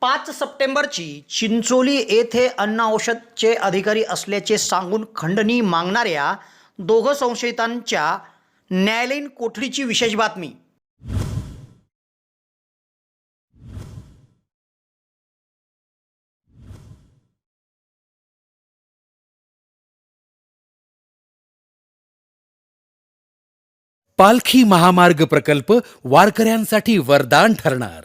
पाच सप्टेंबरची चिंचोली येथे अन्न औषधचे अधिकारी असल्याचे सांगून खंडणी मागणाऱ्या दोघं संशयितांच्या न्यायालयीन कोठडीची विशेष बातमी. पालखी महामार्ग प्रकल्प वारकऱ्यांसाठी वरदान ठरणार.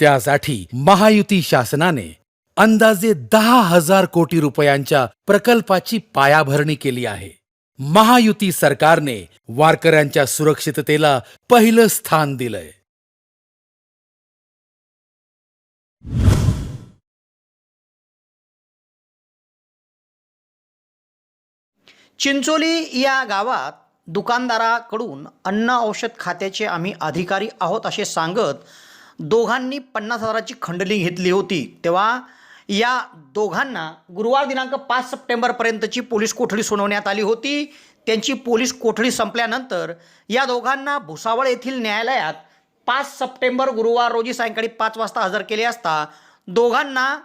त्यासाठी महायुती शासनाने अंदाजे दहा हजार कोटी रुपयांच्या प्रकल्पाची पायाभरणी केली आहे. महायुती सरकारने वारकऱ्यांच्या सुरक्षिततेला पहिलं स्थान दिलंय. चिंचोली या गावात दुकानदाराकडून अन्न औषध खात्याचे आम्ही अधिकारी आहोत असे सांगत दोघांनी पन्नास हजाराची खंडणी घेतली होती. तेव्हा या दोघांना गुरुवार दिनांक पाच सप्टेंबरपर्यंतची पोलीस कोठडी सुनावण्यात आली होती. त्यांची पोलीस कोठडी संपल्यानंतर या दोघांना भुसावळ येथील न्यायालयात पाच सप्टेंबर गुरुवार रोजी सायंकाळी पाच वाजता हजर केले असता दोघांना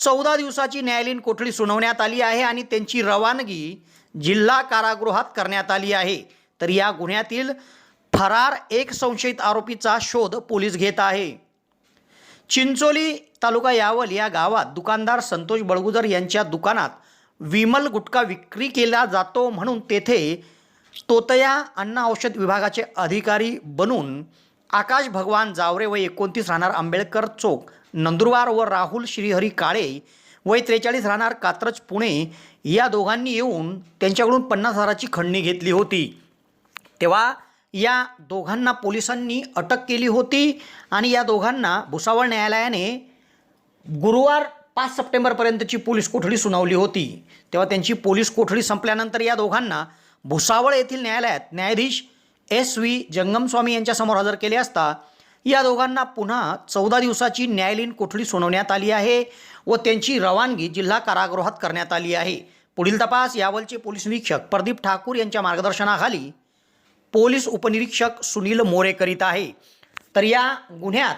चौदा दिवसाची न्यायालयीन कोठडी सुनावण्यात आली आहे आणि त्यांची रवानगी जिल्हा कारागृहात करण्यात आली आहे. तर या गुन्ह्यातील फरार एक संशयित आरोपीचा शोध पोलीस घेत आहे. चिंचोली तालुका यावल या गावात दुकानदार संतोष बळगुजर यांच्या दुकानात विमल गुटखा विक्री केला जातो म्हणून तेथे तोतया अन्न औषध विभागाचे अधिकारी बनून आकाश भगवान जावरे व एकोणतीस राहणार आंबेडकर चौक नंदुरबार व राहुल श्रीहरी काळे वय त्रेचाळीस राहणार कात्रज पुणे या दोघांनी येऊन त्यांच्याकडून पन्नास हजाराची खंडणी घेतली होती. तेव्हा या दोघांना पोलिसांनी अटक केली होती आणि या दोघांना भुसावळ न्यायालयाने गुरुवार पाच सप्टेंबरपर्यंतची पोलीस कोठडी सुनावली होती. तेव्हा त्यांची पोलीस कोठडी संपल्यानंतर या दोघांना भुसावळ येथील न्यायालयात न्यायाधीश एस व्ही जंगमस्वामी यांच्यासमोर हजर केले असता या दोघांना पुन्हा चौदा दिवसाची न्यायालयीन कोठडी सुनावण्यात आली आहे व त्यांची रवानगी जिल्हा कारागृहात करण्यात आली आहे. पुढील तपास यावलचे पोलीस निरीक्षक प्रदीप ठाकूर यांच्या मार्गदर्शनाखाली पोलीस उपनिरीक्षक सुनील मोरे करीत आहे. तर या गुन्ह्यात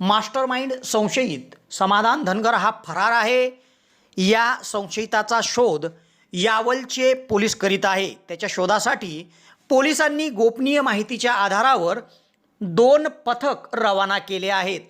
मास्टर माइंड संशयित समाधान धनगर हा फरार आहे. या संशयिताचा शोध यावलचे पोलीस करीत आहे. त्याच्या शोधासाठी पोलिसांनी गोपनीय माहितीच्या आधारावर दोन पथक रवाना केले आहेत.